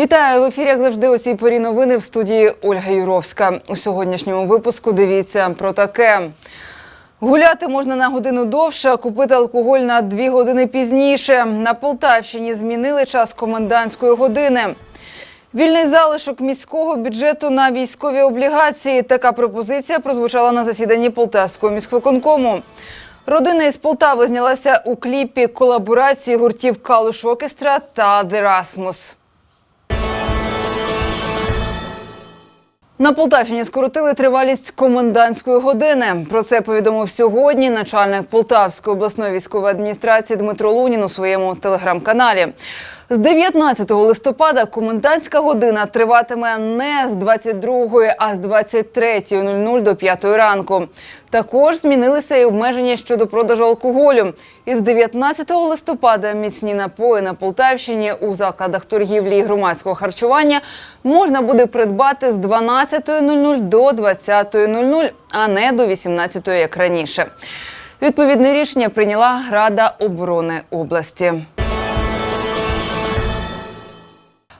Вітаю в ефірі, як завжди, у цій порі новини в студії Ольга Юровська. У сьогоднішньому випуску дивіться про таке. Гуляти можна на годину довше, а купити алкоголь на дві години пізніше. На Полтавщині змінили час комендантської години. Вільний залишок міського бюджету на військові облігації. Така пропозиція прозвучала на засіданні Полтавського міськвиконкому. Родина із Полтави знялася у кліпі колаборації гуртів Калуш Оркестра та The На Полтавщині скоротили тривалість комендантської години. Про це повідомив сьогодні начальник Полтавської обласної військової адміністрації Дмитро Лунін у своєму телеграм-каналі. З 19 листопада комендантська година триватиме не з 22, а з 23.00 до 5 ранку. Також змінилися і обмеження щодо продажу алкоголю. Із 19 листопада міцні напої на Полтавщині у закладах торгівлі і громадського харчування можна буде придбати з 12.00 до 20.00, а не до 18.00, як раніше. Відповідне рішення прийняла Рада оборони області.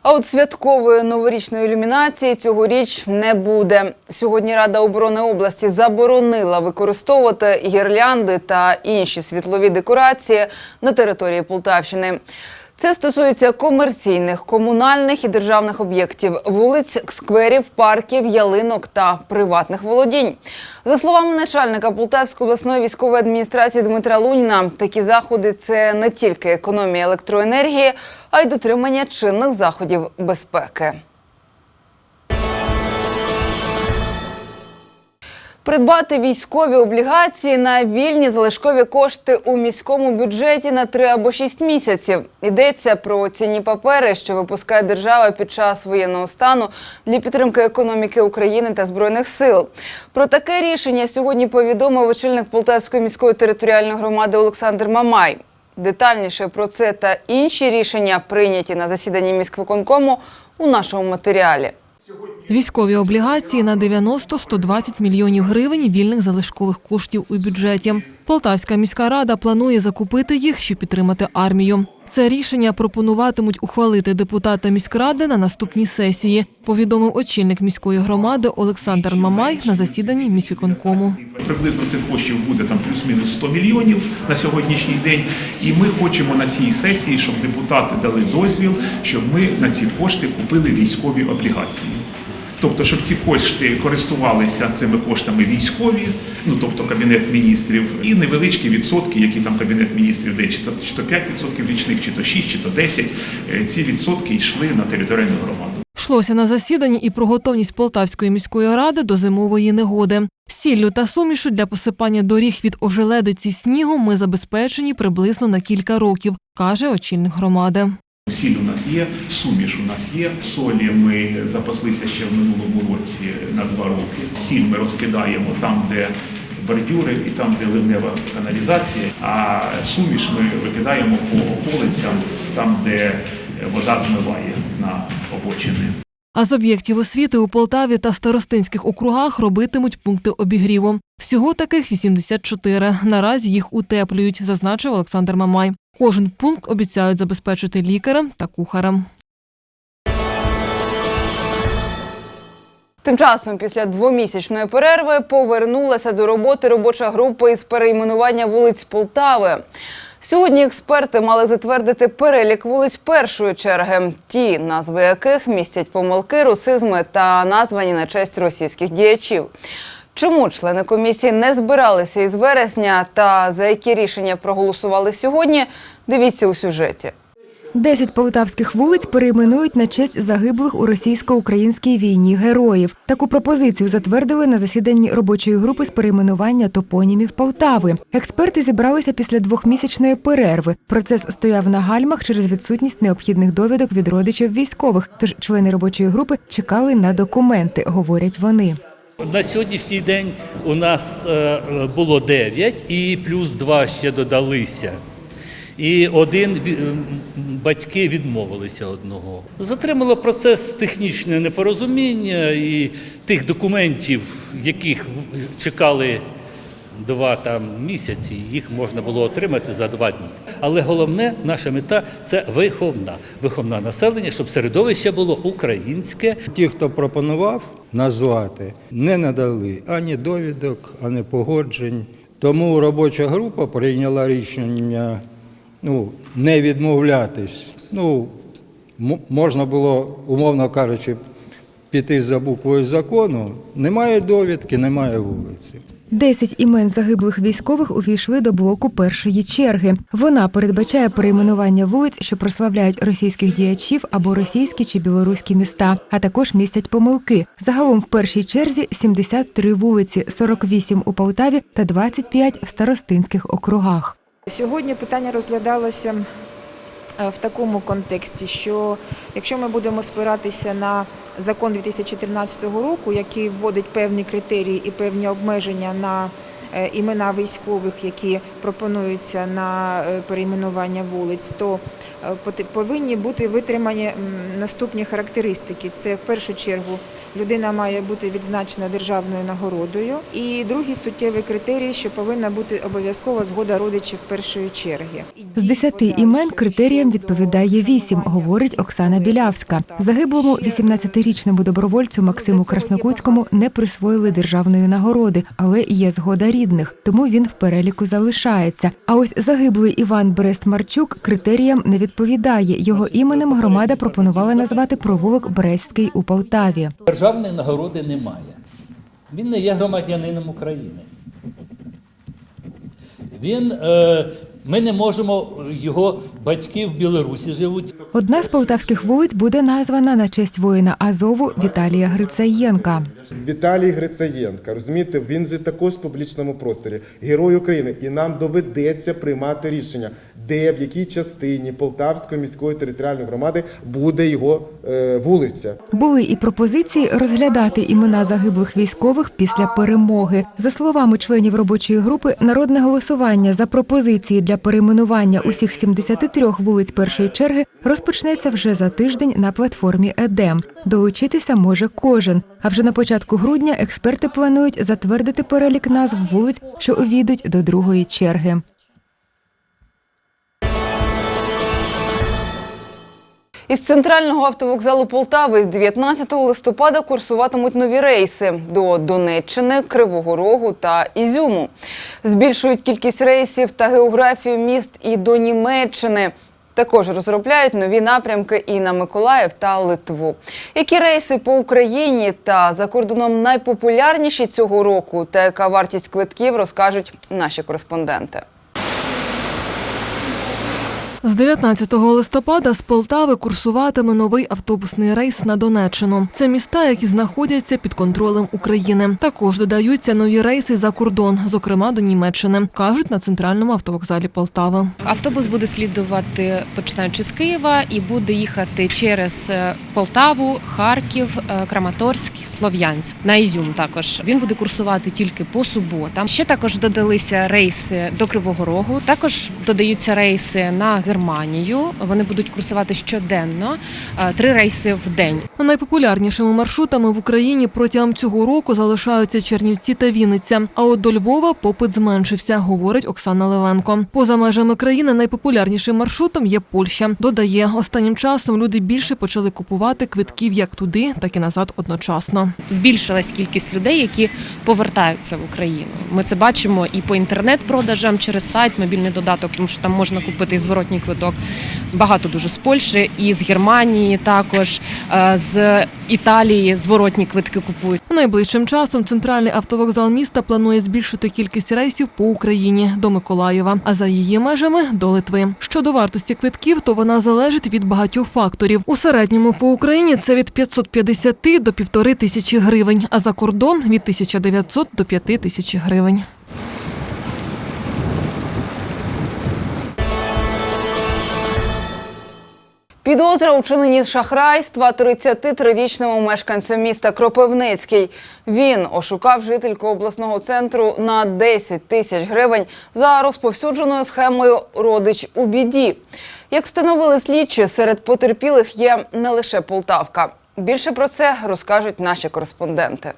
А от святкової новорічної ілюмінації цьогоріч не буде. Сьогодні Рада оборони області заборонила використовувати гірлянди та інші світлові декорації на території Полтавщини. Це стосується комерційних, комунальних і державних об'єктів, вулиць, скверів, парків, ялинок та приватних володінь. За словами начальника Полтавської обласної військової адміністрації Дмитра Луніна, такі заходи це не тільки економія електроенергії, а й дотримання чинних заходів безпеки. Придбати військові облігації на вільні залишкові кошти у міському бюджеті на 3 або 6 місяців. Йдеться про цінні папери, що випускає держава під час воєнного стану для підтримки економіки України та збройних сил. Про таке рішення сьогодні повідомив очільник Полтавської міської територіальної громади Олександр Мамай. Детальніше про це та інші рішення прийняті на засіданні міськвиконкому у нашому матеріалі. Військові облігації на 90-120 мільйонів гривень вільних залишкових коштів у бюджеті. Полтавська міська рада планує закупити їх, щоб підтримати армію. Це рішення пропонуватимуть ухвалити депутата міськради на наступній сесії, повідомив очільник міської громади Олександр Мамай на засіданні міськвиконкому. Приблизно цих коштів буде там плюс-мінус 100 мільйонів на сьогоднішній день. І ми хочемо на цій сесії, щоб депутати дали дозвіл, щоб ми на ці кошти купили військові облігації. Тобто, щоб ці кошти користувалися цими коштами військові, ну тобто кабінет міністрів, і невеличкі відсотки, які там кабінет міністрів дає, чи то, чи то 5% річних, чи то 6, чи то 10, е, ці відсотки йшли на територіальну громаду. Йшлося на засіданні і про готовність Полтавської міської ради до зимової негоди. Сіллю та сумішу для посипання доріг від ожеледиці снігу ми забезпечені приблизно на кілька років, каже очільник громади. Сіль у нас є, суміш у нас є. Солі ми запаслися ще в минулому році на два роки. Сіль ми розкидаємо там, де бордюри і там, де ливнева каналізація, а суміш ми викидаємо по околицям, там, де вода змиває на обочини. А з об'єктів освіти у Полтаві та старостинських округах робитимуть пункти обігріву. Всього таких 84. Наразі їх утеплюють, зазначив Олександр Мамай. Кожен пункт обіцяють забезпечити лікарем та кухарем. Тим часом, після двомісячної перерви, повернулася до роботи робоча група із перейменування вулиць Полтави. Сьогодні експерти мали затвердити перелік вулиць першої черги, ті, назви яких містять помилки, русизми та названі на честь російських діячів. Чому члени комісії не збиралися із вересня та за які рішення проголосували сьогодні? Дивіться у сюжеті. Десять полтавських вулиць перейменують на честь загиблих у російсько-українській війні героїв. Таку пропозицію затвердили на засіданні робочої групи з перейменування топонімів Полтави. Експерти зібралися після двохмісячної перерви. Процес стояв на гальмах через відсутність необхідних довідок від родичів військових. Тож члени робочої групи чекали на документи, говорять вони. На сьогоднішній день у нас е, було 9 і плюс 2 ще додалися. І один ві- батьки відмовилися одного. Затримало процес технічне непорозуміння і тих документів, яких чекали два там місяці їх можна було отримати за два дні. Але головне, наша мета це виховна, виховна населення, щоб середовище було українське, Ті, хто пропонував назвати, не надали ані довідок, ані погоджень. Тому робоча група прийняла рішення ну, не відмовлятись. Ну, можна було, умовно кажучи, піти за буквою закону. Немає довідки, немає вулиці. Десять імен загиблих військових увійшли до блоку першої черги. Вона передбачає перейменування вулиць, що прославляють російських діячів або російські чи білоруські міста, а також містять помилки. Загалом в першій черзі 73 вулиці, 48 у Полтаві та 25 в старостинських округах. Сьогодні питання розглядалося е, в такому контексті, що якщо ми будемо спиратися на закон 2014 року, який вводить певні критерії і певні обмеження на е, імена військових, які пропонуються на е, перейменування вулиць, то повинні бути витримані наступні характеристики. Це в першу чергу людина має бути відзначена державною нагородою. І другий суттєвий критерій, що повинна бути обов'язкова згода родичів першої черги. З десяти імен критеріям відповідає вісім, говорить Оксана Білявська. Загиблому 18-річному добровольцю Максиму Краснокутському не присвоїли державної нагороди, але є згода рідних, тому він в переліку залишається. А ось загиблий Іван Брест-Марчук критеріям не відповідає. Його іменем громада пропонувала назвати провулок Брестський у Полтаві. Державної нагороди немає. Він не є громадянином України. Він, е, ми не можемо, його батьки в Білорусі живуть. Одна з полтавських вулиць буде названа на честь воїна Азову Віталія Грицаєнка. Віталій Грицаєнка, розумієте, він же також в публічному просторі, герой України, і нам доведеться приймати рішення, де в якій частині Полтавської міської територіальної громади буде його е, вулиця. Були і пропозиції розглядати імена загиблих військових після перемоги. За словами членів робочої групи, народне голосування за пропозиції для перейменування усіх 73 вулиць першої черги розпочнеться вже за тиждень на платформі ЕДЕМ. Долучитися може кожен. А вже на початку грудня експерти планують затвердити перелік назв вулиць, що увійдуть до другої черги. Із центрального автовокзалу Полтави з 19 листопада курсуватимуть нові рейси до Донеччини, Кривого Рогу та Ізюму. Збільшують кількість рейсів та географію міст і до Німеччини. Також розробляють нові напрямки і на Миколаїв та Литву. Які рейси по Україні та за кордоном найпопулярніші цього року та яка вартість квитків розкажуть наші кореспонденти. З 19 листопада з Полтави курсуватиме новий автобусний рейс на Донеччину. Це міста, які знаходяться під контролем України. Також додаються нові рейси за кордон, зокрема до Німеччини, кажуть на центральному автовокзалі Полтави. Автобус буде слідувати починаючи з Києва і буде їхати через е, Полтаву, Харків, е, Краматорськ, Слов'янськ на Ізюм. Також він буде курсувати тільки по суботам. Ще також додалися рейси до Кривого Рогу. Також додаються рейси на Германію. Вони будуть курсувати щоденно, е, три рейси в день. Найпопулярнішими маршрутами в Україні протягом цього року залишаються Чернівці та Вінниця. А от до Львова попит зменшився, говорить Оксана Левенко. Поза межами країни найпопулярнішим маршрутом є Польща. Додає, останнім часом люди більше почали купувати квитків як туди, так і назад одночасно. збільшилась кількість людей, які повертаються в Україну. Ми це бачимо і по інтернет-продажам через сайт, мобільний додаток, тому що там можна купити і зворотній квиток. Багато дуже з Польщі і з Германії, також е, з Італії зворотні квитки купують. Найближчим часом центральний автовокзал міста планує збільшити кількість рейсів по Україні до Миколаєва, а за її межами до Литви. Щодо вартості квитків, то вона залежить від багатьох факторів. У середньому по Україні це від 550 до півтори тисячі гривень, а за кордон від 1900 до 5 тисяч гривень. Підозра у чиненні шахрайства 33-річному мешканцю міста Кропивницький. Він ошукав жительку обласного центру на 10 тисяч гривень за розповсюдженою схемою Родич у біді. Як встановили слідчі, серед потерпілих є не лише Полтавка. Більше про це розкажуть наші кореспонденти.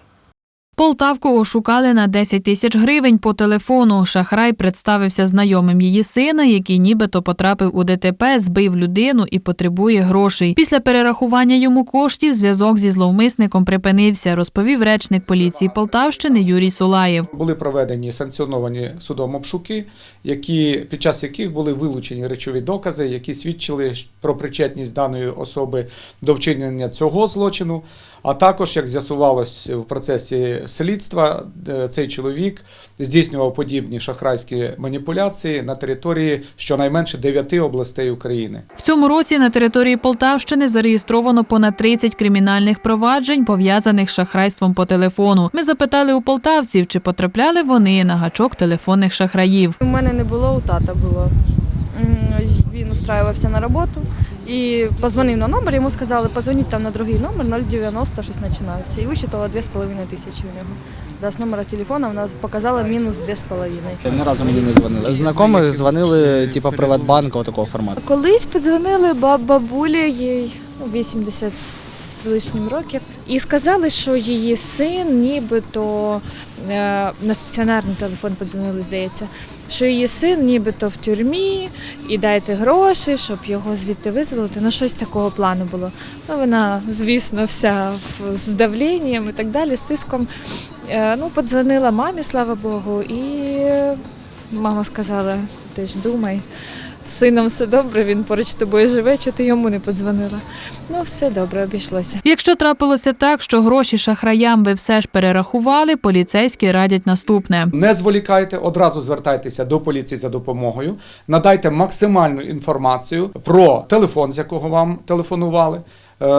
Полтавку ошукали на 10 тисяч гривень по телефону. Шахрай представився знайомим її сина, який нібито потрапив у ДТП, збив людину і потребує грошей. Після перерахування йому коштів зв'язок зі зловмисником припинився, розповів речник поліції Полтавщини Юрій Сулаєв. Були проведені санкціоновані судом обшуки, які, під час яких були вилучені речові докази, які свідчили про причетність даної особи до вчинення цього злочину. А також, як з'ясувалось в процесі слідства, е, цей чоловік здійснював подібні шахрайські маніпуляції на території щонайменше дев'яти областей України. В цьому році на території Полтавщини зареєстровано понад 30 кримінальних проваджень, пов'язаних з шахрайством по телефону. Ми запитали у полтавців, чи потрапляли вони на гачок телефонних шахраїв. У мене не було, у тата було. Він устраювався на роботу і позвонив на номер, йому сказали, позвоніть там на другий номер 090, щось починався. І вичитала 2,5 тисячі у нього. Да, з номера телефона вона показала мінус 2,5. Ні разу мені не дзвонили. Знайомих дзвонили, типу, Приватбанку такого формату. Колись подзвонили баб бабулі, їй 80 з лишнім років, і сказали, що її син нібито е, на стаціонарний телефон подзвонили, здається, що її син нібито в тюрмі і дайте гроші, щоб його звідти визволити. Ну, щось такого плану було. Ну, вона, звісно, вся з давлінням і так далі, з тиском. Е, ну, подзвонила мамі, слава Богу, і мама сказала: ти ж думай. З сином все добре, він поруч з тобою живе, чи ти йому не подзвонила. Ну, все добре, обійшлося. Якщо трапилося так, що гроші шахраям ви все ж перерахували, поліцейські радять наступне. Не зволікайте, одразу звертайтеся до поліції за допомогою. Надайте максимальну інформацію про телефон, з якого вам телефонували,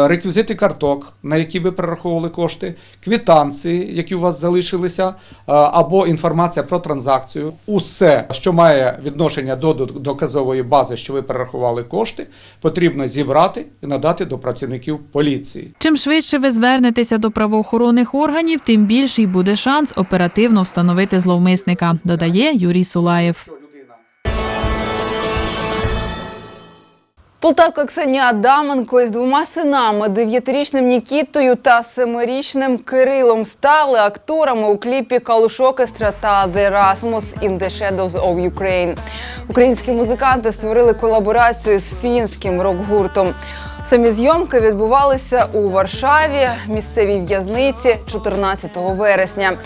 реквізити карток, на які ви перераховували кошти, квитанції, які у вас залишилися, е, або інформація про транзакцію. Усе, що має відношення до- доказової бази, що ви перерахували кошти, потрібно зібрати і надати до працівників поліції. Чим швидше ви звернетеся до правоохоронних органів, тим більший буде шанс оперативно встановити зловмисника, додає Юрій Сулаєв. Полтавка Ксенія Адаменко із двома синами, дев'ятирічним Нікітою та семирічним Кирилом, стали акторами у кліпі Калушок Естра та The Rasmus in the Shadows of Ukraine. Українські музиканти створили колаборацію з фінським рок-гуртом. Самі зйомки відбувалися у Варшаві, місцевій в'язниці 14 вересня.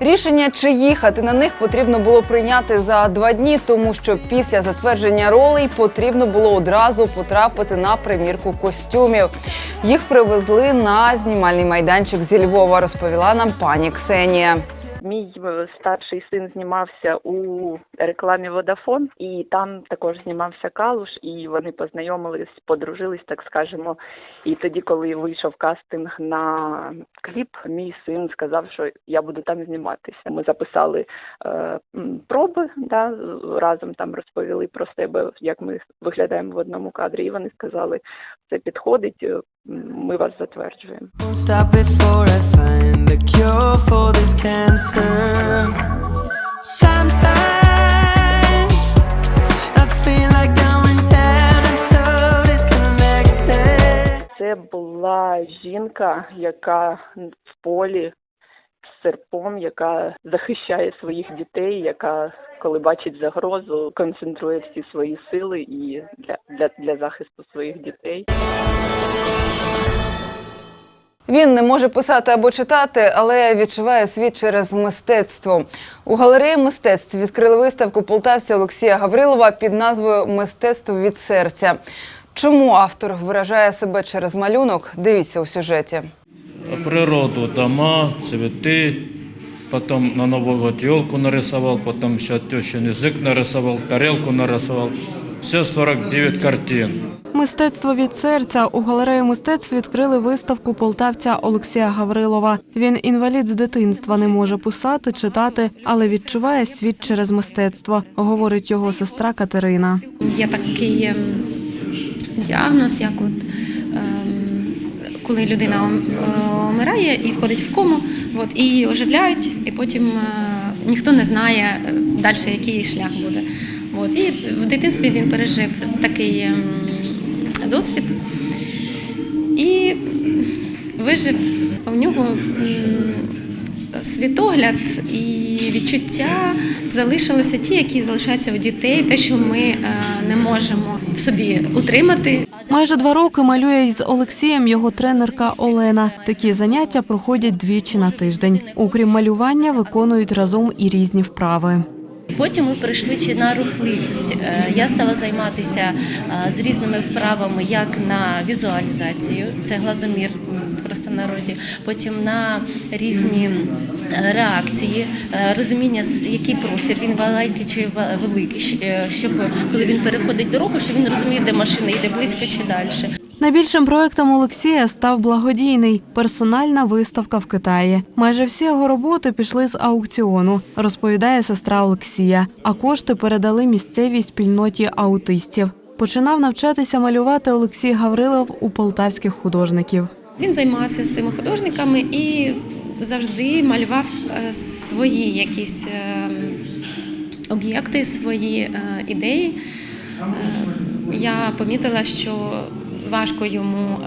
Рішення, чи їхати на них, потрібно було прийняти за два дні, тому що після затвердження ролей потрібно було одразу потрапити на примірку костюмів. Їх привезли на знімальний майданчик зі Львова, розповіла нам пані Ксенія. Мій е, старший син знімався у рекламі Водафон, і там також знімався Калуш, і вони познайомились, подружились, так скажемо. І тоді, коли вийшов кастинг на кліп, мій син сказав, що я буду там зніматися. Ми записали е, проби, да, разом там розповіли про себе, як ми виглядаємо в одному кадрі. І вони сказали, це підходить, е, ми вас затверджуємо. Stop before I find the cure for this cancer. Це була жінка, яка в полі з серпом, яка захищає своїх дітей, яка, коли бачить загрозу, концентрує всі свої сили і для, для, для захисту своїх дітей. Він не може писати або читати, але відчуває світ через мистецтво. У галереї мистецтв відкрили виставку полтавця Олексія Гаврилова під назвою Мистецтво від серця. Чому автор виражає себе через малюнок? Дивіться у сюжеті. природу, дома, цветы, потом на Новый год елку нарисовал, потом еще тещин язык нарисовал, тарелку нарисовал. Все 49 картин. Мистецтво від серця у галереї мистецтв відкрили виставку полтавця Олексія Гаврилова. Він інвалід з дитинства, не може писати, читати, але відчуває світ через мистецтво, говорить його сестра Катерина. Є такий ем, діагноз, як от, ем, коли людина ом- е, і входить в кому, от, і оживляють, і потім е, ніхто не знає е, далі, який шлях буде. От, і в дитинстві він пережив такий ем, досвід і вижив. У нього світогляд і відчуття залишилися ті, які залишаються у дітей, те, що ми е, не можемо в собі утримати. Майже два роки малює із Олексієм його тренерка Олена. Такі заняття проходять двічі на тиждень. Окрім малювання, виконують разом і різні вправи. Потім ми перейшли на рухливість. Е, Я стала займатися е, з різними вправами, як на візуалізацію, це глазомір в простонароді, потім на різні реакції, е, розуміння, який простір, він маленький чи великий, щоб коли він переходить дорогу, щоб він розумів, де машина йде близько чи далі. Найбільшим проектом Олексія став благодійний персональна виставка в Китаї. Майже всі його роботи пішли з аукціону, розповідає сестра Олексія. А кошти передали місцевій спільноті аутистів. Починав навчатися малювати Олексій Гаврилов у полтавських художників. Він займався з цими художниками і завжди малював е, свої якісь е, об'єкти, свої е, ідеї. Я помітила, що важко йому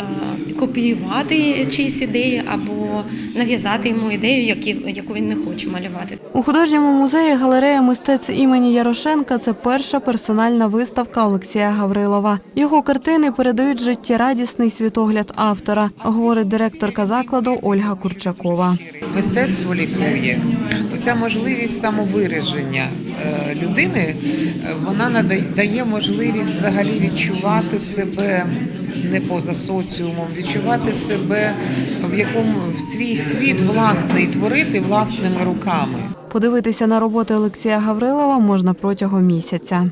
е, копіювати чиїсь ідеї або нав'язати йому ідею, яку він не хоче малювати. У художньому музеї галерея мистецтв імені Ярошенка це перша персональна виставка Олексія Гаврилова. Його картини передають життєрадісний світогляд автора, говорить директорка закладу Ольга Курчакова. Мистецтво лікує. Оця можливість самовираження е, людини, е, вона надає дає можливість взагалі відчувати себе не поза соціумом, відчувати себе в якому в свій світ власний, творити власними руками. Подивитися на роботи Олексія Гаврилова можна протягом місяця.